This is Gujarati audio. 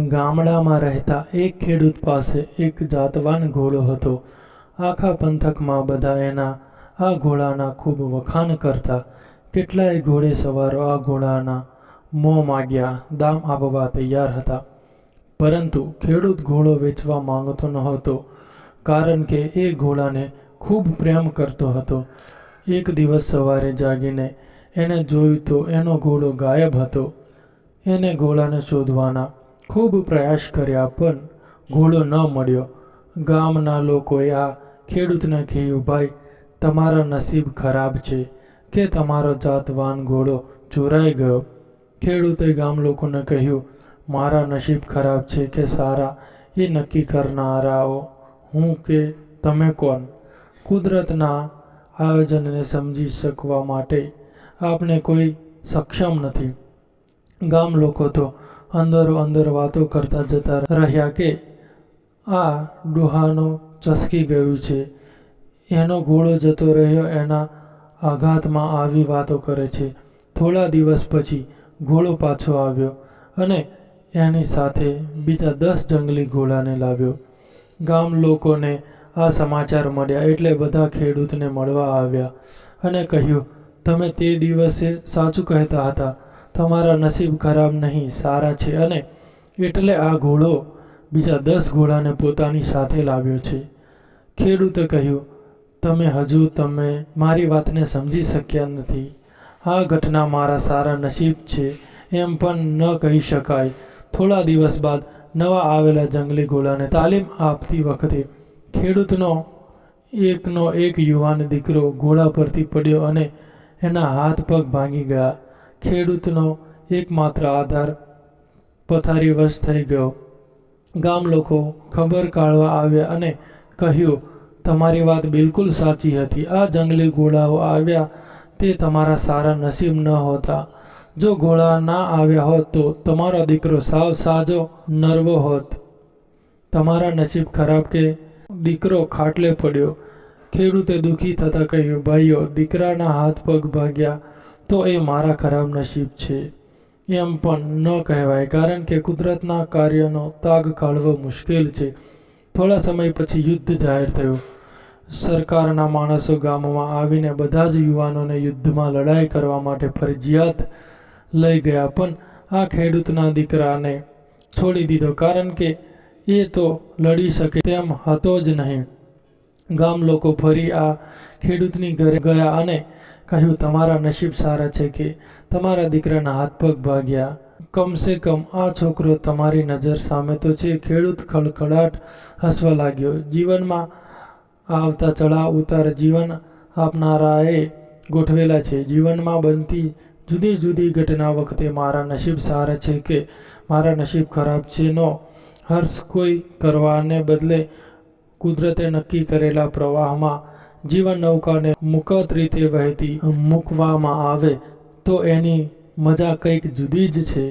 ગામડામાં રહેતા એક ખેડૂત પાસે એક જાતવાન ઘોડો હતો. આખા પંથકમાં બધા એના આ ઘોડાના ખૂબ વખાણ કરતા. કેટલાય ઘોડેસવારો આ ઘોડાના મોં માગ્યા, દામ આપવા તૈયાર હતા. પરંતુ ખેડૂત ઘોડો વેચવા માંગતો નહોતો, કારણ કે એ ઘોડાને ખૂબ પ્રેમ કરતો હતો. એક દિવસ સવારે જાગીને એણે જોયું તો એનો ઘોડો ગાયબ હતો. એને ઘોડાને શોધવાના ખૂબ પ્રયાસ કર્યા, પણ ઘોડો ન મળ્યો. ગામના લોકોએ આ ખેડૂતને કહ્યું ભાઈ તમારા નસીબ ખરાબ છે કે તમારો જાતવાન ઘોડો ચોરાઈ ગયો? ખેડૂતે ગામ લોકોને કહ્યું, મારા નસીબ ખરાબ છે કે સારા એ નક્કી કરનારાઓ હું કે તમે કોણ? કુદરતના આયોજનને સમજી શકવા માટે આપણે કોઈ સક્ષમ નથી. ગામ લોકો તો અંદરો અંદર વાતો કરતા જતા રહ્યા કે આ ડોહાનું ચસકી ગયું છે. એનો ઘોડો જતો રહ્યો, એના આઘાતમાં આવી વાતો કરે છે. થોડા દિવસ પછી ઘોડો પાછો આવ્યો અને એની સાથે બીજા દસ જંગલી ઘોડાને લાવ્યો. ગામ લોકોને આ સમાચાર મળ્યા એટલે બધા ખેડૂતને મળવા આવ્યા અને કહ્યું, તમે તે દિવસે સાચું કહેતા હતા. તમારા નસીબ ખરાબ નહીં, સારા છે અને એટલે આ ઘોડો બીજા દસ ઘોડાને પોતાની સાથે લાવ્યો છે. ખેડૂતે કહ્યું, તમે હજુ તમે મારી વાતને સમજી શક્યા નથી. આ ઘટના મારા સારા નસીબ છે એમ પણ ન કહી શકાય. થોડા દિવસ બાદ નવા આવેલા જંગલી ઘોડાને તાલીમ આપતી વખતે ખેડૂતનો એકનો એક યુવાન દીકરો ઘોડા પરથી પડ્યો અને એના હાથ પગ ભાંગી ગયા. ખેડૂતનો એકમાત્ર આધાર પથારીવશ થઈ ગયો. ગામ લોકો ખબર કાઢવા આવ્યા અને કહ્યું, તમારી વાત બિલકુલ સાચી હતી. આ જંગલી ઘોડાઓ આવ્યા તે તમારા સારા નસીબ ન હોતા. જો ઘોડા ના આવ્યા હોત તો તમારો દીકરો સાવ સાજો નરવો હોત. તમારા નસીબ ખરાબ કે દીકરો ખાટલે પડ્યો. ખેડૂતે દુઃખી થતાં કહ્યું, ભાઈઓ, દીકરાના હાથ પગ ભાગ્યા. તો એ મારા ખરાબ નસીબ છે, એમ પણ ન કહેવાય. કારણ કે કુદરતના કાર્યનો તાગ કાઢવો મુશ્કેલ છે. થોડા સમય પછી યુદ્ધ જાહેર થયું. સરકારના માણસો ગામમાં આવીને બધા જ યુવાનોને યુદ્ધમાં લડાઈ કરવા માટે ફરજિયાત લઈ ગયા, પણ આ ખેડૂતના દીકરાને છોડી દીધો. કારણ કે એ તો લડી શકે તેમ હતો જ નહીં. ગામ લોકો ફરી આ ખેડૂતની ઘરે ગયા અને કહ્યું, તમારા નસીબ સારા છે કે તમારા દીકરાના હાથ પગ ભાગ્યા. કમસે કમ આ છોકરો તમારી નજર સામે તો છે. ખેડૂત ખડખડાટ હસવા લાગ્યો. જીવનમાં આવતા ચડાવ ઉતાર જીવન આપનારાએ ગોઠવેલા છે. જીવનમાં બનતી જુદી જુદી ઘટના વખતે મારા નસીબ સારા છે કે મારા નસીબ ખરાબ છે નો હર્ષ કોઈ કરવાને બદલે કુદરતે નક્કી કરેલા પ્રવાહમાં જીવન નૌકાને મુકત રીતે વહેતી મૂકવામાં આવે, તો એની મજા કંઈક જુદી જ છે.